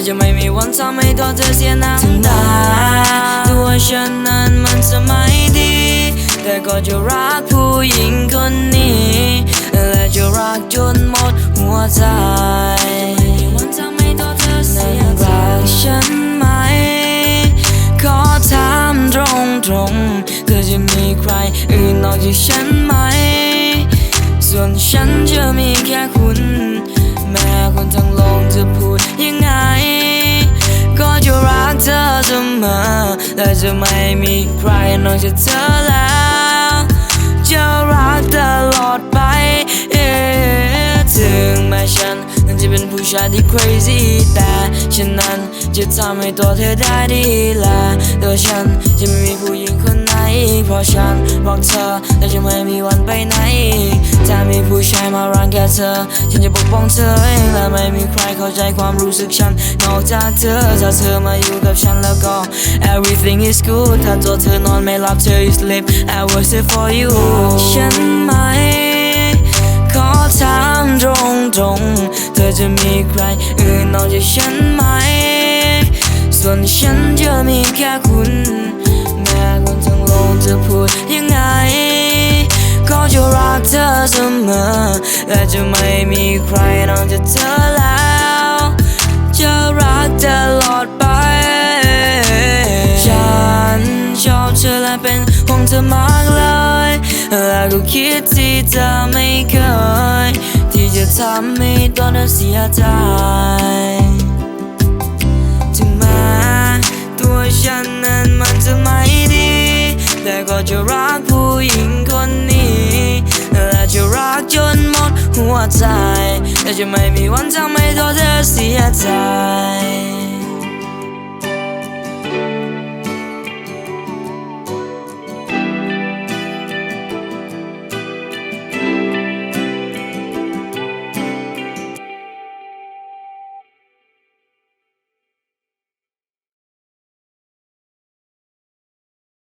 แต่จะไม่มีวันทำให้ตัวเธอเสียน้ำตาตัวฉันนั้นมันจะไม่ดี แต่ก็จะรักผู้หญิงคนนี้ และจะรักจนหมดหัวใจวันทำให้ตัวเธอเสียใจรักฉันไหมขอถามตรงตรงๆเธอจะมีใครอื่นนอกจากฉันไหม ส่วนฉันจะมีแค่คุณ และจะไม่มีใครนอกจากเธอแล้ว จะรักตลอดไป ถึงแม้ฉันนั้นจะเป็นผู้ชายที่ crazy แต่ฉันนั้นจะทำให้ตัวเธอได้ดีและตัวฉันจะไม่มีผู้หญิงคนไหนเพราะฉันรักเธอและจะไม่มีวัน แกเธอ ฉันจะปกป้องเธอเองและไม่มีใครเข้าใจความรู้สึกฉันนอกจากเธอถ้าเธอมาอยู่กับฉันแล้วก็ everything is good ถ้าตัวเธอนอนไม่หลับเธอ is sleep I will stay for you ฉันไหมขอถามตรงตรงๆเธอจะมีใครอื่นนอกจากฉันไหม ส่วนฉันจะมีแค่คุณแม้คนทั้งโลกจะพูดยังไง ก็จะรักเธอเสมอ และจะไม่มีใครนอกจากเธอแล้ว จะรักตลอดไป ฉันชอบเธอและเป็นห่วงเธอมากเลยและก็คิดที่เธอไม่เคย ที่จะทำให้ตัวเธอเสียใจถึงแม้ตัวฉันนั้นมันจะไม่ดี แต่ก็จะรัก ใจ แต่จะไม่มีวันทำให้ตัวเธอเสียใจ